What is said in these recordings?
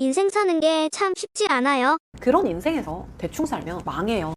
인생 사는 게 참 쉽지 않아요. 그런 인생에서 대충 살면 망해요.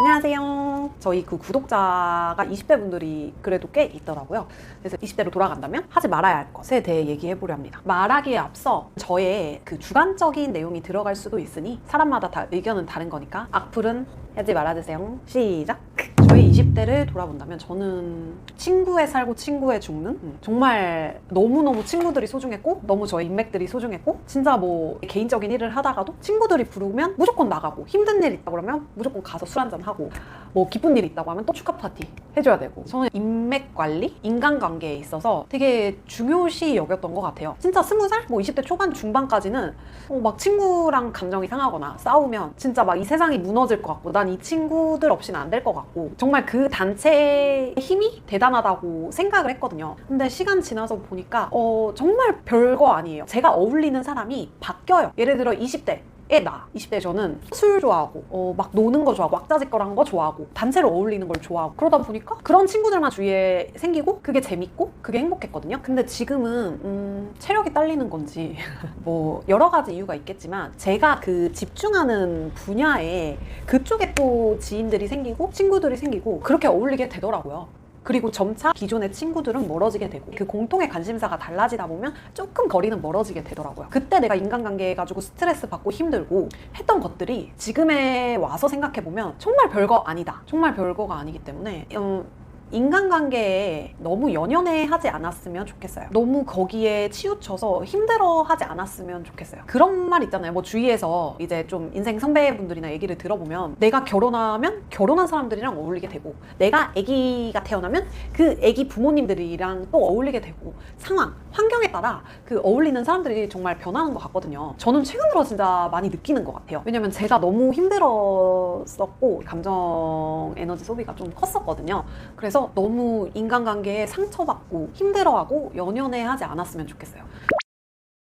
안녕하세요. 저희 그 구독자가 20대 분들이 그래도 꽤 있더라고요. 그래서 20대로 돌아간다면 하지 말아야 할 것에 대해 얘기해 보려 합니다. 말하기에 앞서 저의 그 주관적인 내용이 들어갈 수도 있으니 사람마다 다 의견은 다른 거니까 악플은 하지 말아주세요. 시작. 저희 20대를 돌아본다면 저는 친구에 살고 친구에 죽는? 음, 정말 너무너무 친구들이 소중했고 너무 저의 인맥들이 소중했고 진짜 뭐 개인적인 일을 하다가도 친구들이 부르면 무조건 나가고 힘든 일 있다 그러면 무조건 가서 술 한잔 하고 뭐 기쁜 일 있다고 하면 또 축하 파티 해줘야 되고. 저는 인맥 관리, 인간관계에 있어서 되게 중요시 여겼던 것 같아요. 진짜 스무 살, 뭐 20대 초반 중반까지는 어, 막 친구랑 감정이 상하거나 싸우면 진짜 막 이 세상이 무너질 것 같고 난 이 친구들 없이는 안 될 것 같고 정말 그 단체의 힘이 대단하다고 생각을 했거든요. 근데 시간 지나서 보니까 어, 정말 별거 아니에요. 제가 어울리는 사람이 바뀌어요. 예를 들어 20대 에 나. 20대 저는 술 좋아하고 어, 막 노는 거 좋아하고 왁자지껄한 거 좋아하고 단체로 어울리는 걸 좋아하고 그러다 보니까 그런 친구들만 주위에 생기고 그게 재밌고 그게 행복했거든요. 근데 지금은 음, 체력이 딸리는 건지 뭐 여러 가지 이유가 있겠지만 제가 그 집중하는 분야에 그쪽에 또 지인들이 생기고 친구들이 생기고 그렇게 어울리게 되더라고요. 그리고 점차 기존의 친구들은 멀어지게 되고 그 공통의 관심사가 달라지다 보면 조금 거리는 멀어지게 되더라고요. 그때 내가 인간관계 가지고 스트레스 받고 힘들고 했던 것들이 지금에 와서 생각해 보면 정말 별거 아니다. 정말 별거가 아니기 때문에 음, 인간관계에 너무 연연해 하지 않았으면 좋겠어요. 너무 거기에 치우쳐서 힘들어 하지 않았으면 좋겠어요. 그런 말 있잖아요. 뭐 주위에서 이제 좀 인생 선배분들이나 얘기를 들어보면 내가 결혼하면 결혼한 사람들이랑 어울리게 되고 내가 아기가 태어나면 그 아기 부모님들이랑 또 어울리게 되고 상황, 환경에 따라 그 어울리는 사람들이 정말 변하는 것 같거든요. 저는 최근 들어 진짜 많이 느끼는 것 같아요. 왜냐면 제가 너무 힘들었었고 감정 에너지 소비가 좀 컸었거든요. 그래서 너무 인간관계에 상처받고 힘들어하고 연연해 하지 않았으면 좋겠어요.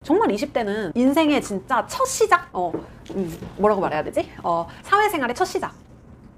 정말 20대는 인생의 진짜 첫 시작? 어, 음, 뭐라고 말해야 되지? 어, 사회생활의 첫 시작.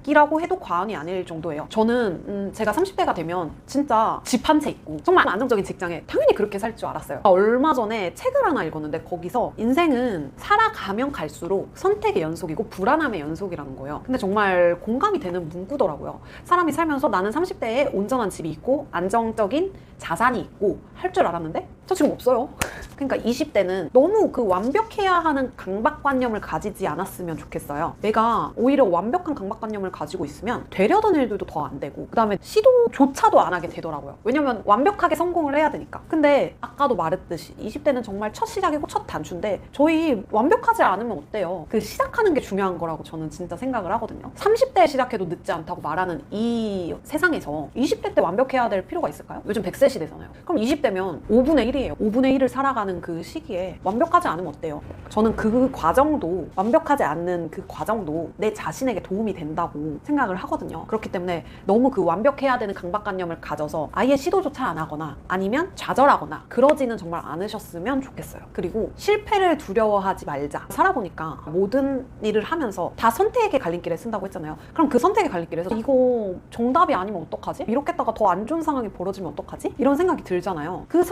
이라고 해도 과언이 아닐 정도예요. 저는 음, 제가 30대가 되면 진짜 집 한 채 있고 정말 안정적인 직장에 당연히 그렇게 살 줄 알았어요. 얼마 전에 책을 하나 읽었는데 거기서 인생은 살아가면 갈수록 선택의 연속이고 불안함의 연속이라는 거예요. 근데 정말 공감이 되는 문구더라고요. 사람이 살면서 나는 30대에 온전한 집이 있고 안정적인 자산이 있고 할 줄 알았는데 저 지금 없어요. 그러니까 20대는 너무 그 완벽해야 하는 강박관념을 가지지 않았으면 좋겠어요. 내가 오히려 완벽한 강박관념을 가지고 있으면 되려던 일들도 더 안 되고 그다음에 시도조차도 안 하게 되더라고요. 왜냐면 완벽하게 성공을 해야 되니까. 근데 아까도 말했듯이 20대는 정말 첫 시작이고 첫 단추인데 저희 완벽하지 않으면 어때요? 그 시작하는 게 중요한 거라고 저는 진짜 생각을 하거든요. 30대에 시작해도 늦지 않다고 말하는 이 세상에서 20대 때 완벽해야 될 필요가 있을까요? 요즘 100세 시대잖아요. 그럼 20대면 5분의 1이 에요. 5분의 1을 살아가는 그 시기에 완벽하지 않으면 어때요? 저는 그 과정도 완벽하지 않는 그 과정도 내 자신에게 도움이 된다고 생각을 하거든요. 그렇기 때문에 너무 그 완벽해야 되는 강박관념을 가져서 아예 시도조차 안 하거나 아니면 좌절하거나 그러지는 정말 않으셨으면 좋겠어요. 그리고 실패를 두려워하지 말자. 살아보니까 모든 일을 하면서 다 선택의 갈림길에 쓴다고 했잖아요. 그럼 그 선택의 갈림길에서 이거 정답이 아니면 어떡하지? 이렇게다가 더 안 좋은 상황이 벌어지면 어떡하지? 이런 생각이 들잖아요. 그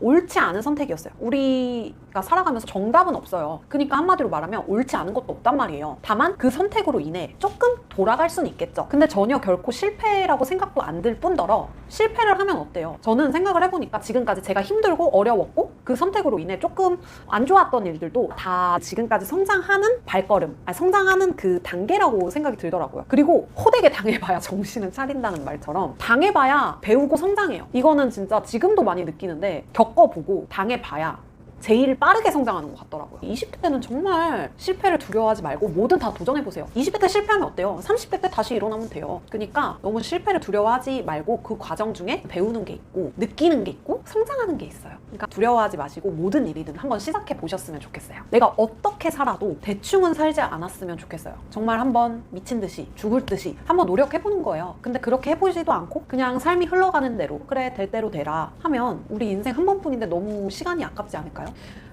옳지 않은 선택이었어요. 우리가 살아가면서 정답은 없어요. 그러니까 한마디로 말하면 옳지 않은 것도 없단 말이에요. 다만 그 선택으로 인해 조금 돌아갈 수는 있겠죠. 근데 전혀 결코 실패라고 생각도 안 들 뿐더러 실패를 하면 어때요? 저는 생각을 해보니까 지금까지 제가 힘들고 어려웠고 그 선택으로 인해 조금 안 좋았던 일들도 다 지금까지 성장하는 발걸음, 아니, 성장하는 그 단계라고 생각이 들더라고요. 그리고 호되게 당해봐야 정신은 차린다는 말처럼 당해봐야 배우고 성장해요. 이거는 진짜 지금도 많이 느끼는데 겪어보고 당해봐야 제일 빠르게 성장하는 것 같더라고요. 20대 때는 정말 실패를 두려워하지 말고 뭐든 다 도전해보세요. 20대 때 실패하면 어때요? 30대 때 다시 일어나면 돼요. 그러니까 너무 실패를 두려워하지 말고 그 과정 중에 배우는 게 있고 느끼는 게 있고 성장하는 게 있어요. 그러니까 두려워하지 마시고 모든 일이든 한번 시작해 보셨으면 좋겠어요. 내가 어떻게 살아도 대충은 살지 않았으면 좋겠어요. 정말 한번 미친 듯이 죽을 듯이 한번 노력해보는 거예요. 근데 그렇게 해보지도 않고 그냥 삶이 흘러가는 대로 그래 될 대로 되라 하면 우리 인생 한 번뿐인데 너무 시간이 아깝지 않을까요?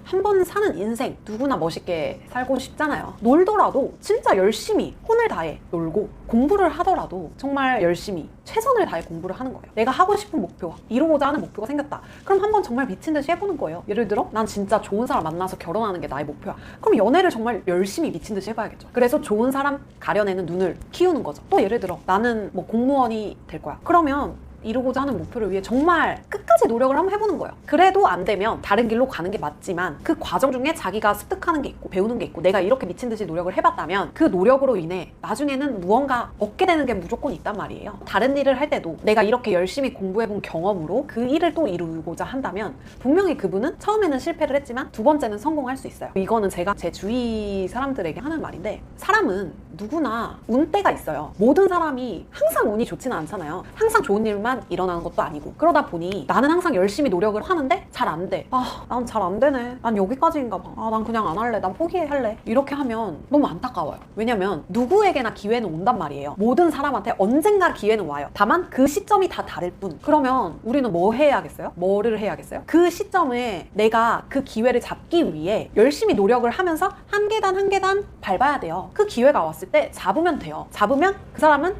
한 번 사는 인생 누구나 멋있게 살고 싶잖아요. 놀더라도 진짜 열심히 혼을 다해 놀고 공부를 하더라도 정말 열심히 최선을 다해 공부를 하는 거예요. 내가 하고 싶은 목표, 이루고자 하는 목표가 생겼다. 그럼 한번 정말 미친 듯이 해보는 거예요. 예를 들어 난 진짜 좋은 사람 만나서 결혼하는 게 나의 목표야. 그럼 연애를 정말 열심히 미친 듯이 해봐야겠죠. 그래서 좋은 사람 가려내는 눈을 키우는 거죠. 또 예를 들어 나는 뭐 공무원이 될 거야. 그러면 이루고자 하는 목표를 위해 정말 끝까지 노력을 한번 해보는 거예요. 그래도 안 되면 다른 길로 가는 게 맞지만 그 과정 중에 자기가 습득하는 게 있고 배우는 게 있고 내가 이렇게 미친 듯이 노력을 해봤다면 그 노력으로 인해 나중에는 무언가 얻게 되는 게 무조건 있단 말이에요. 다른 일을 할 때도 내가 이렇게 열심히 공부해본 경험으로 그 일을 또 이루고자 한다면 분명히 그분은 처음에는 실패를 했지만 두 번째는 성공할 수 있어요. 이거는 제가 제 주위 사람들에게 하는 말인데 사람은 누구나 운때가 있어요. 모든 사람이 항상 운이 좋지는 않잖아요. 항상 좋은 일만 일어나는 것도 아니고 그러다 보니 나는 항상 열심히 노력을 하는데 잘 안 돼. 아, 난 잘 안 되네. 난 여기까지인가 봐. 아, 난 그냥 안 할래. 난 포기할래. 이렇게 하면 너무 안타까워요. 왜냐면 누구에게나 기회는 온단 말이에요. 모든 사람한테 언젠가 기회는 와요. 다만 그 시점이 다 다를 뿐. 그러면 우리는 뭐 해야겠어요? 뭐를 해야겠어요? 그 시점에 내가 그 기회를 잡기 위해 열심히 노력을 하면서 한 계단 한 계단 밟아야 돼요. 그 기회가 왔을 때 잡으면 돼요. 잡으면 그 사람은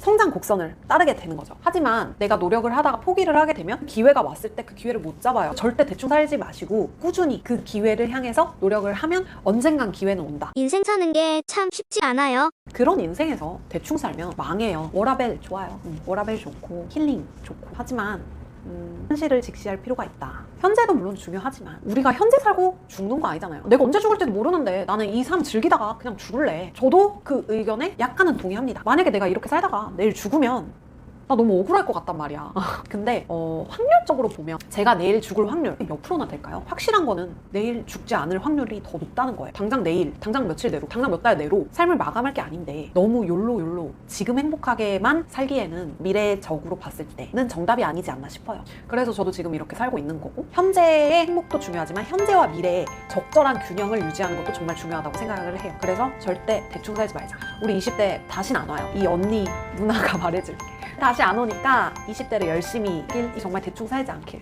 성장 곡선을 따르게 되는 거죠. 하지만 내가 노력을 하다가 포기를 하게 되면 기회가 왔을 때 그 기회를 못 잡아요. 절대 대충 살지 마시고 꾸준히 그 기회를 향해서 노력을 하면 언젠간 기회는 온다. 인생 사는 게 참 쉽지 않아요. 그런 인생에서 대충 살면 망해요. 워라벨 좋아요. 음, 워라벨 좋고 힐링 좋고 하지만 음, 현실을 직시할 필요가 있다. 현재도 물론 중요하지만 우리가 현재 살고 죽는 거 아니잖아요. 내가 언제 죽을지도 모르는데 나는 이 삶 즐기다가 그냥 죽을래. 저도 그 의견에 약간은 동의합니다. 만약에 내가 이렇게 살다가 내일 죽으면 나 너무 억울할 것 같단 말이야. 근데 어, 확률적으로 보면 제가 내일 죽을 확률 몇 프로나 될까요? 확실한 거는 내일 죽지 않을 확률이 더 높다는 거예요. 당장 내일, 당장 며칠 내로, 당장 몇 달 내로 삶을 마감할 게 아닌데 너무 욜로 욜로 지금 행복하게만 살기에는 미래적으로 봤을 때는 정답이 아니지 않나 싶어요. 그래서 저도 지금 이렇게 살고 있는 거고 현재의 행복도 중요하지만 현재와 미래의 적절한 균형을 유지하는 것도 정말 중요하다고 생각을 해요. 그래서 절대 대충 살지 말자. 우리 20대 다신 안 와요. 이 언니 누나가 말해줄게. 다시 안 오니까 20대를 열심히 일 정말 대충 살지 않길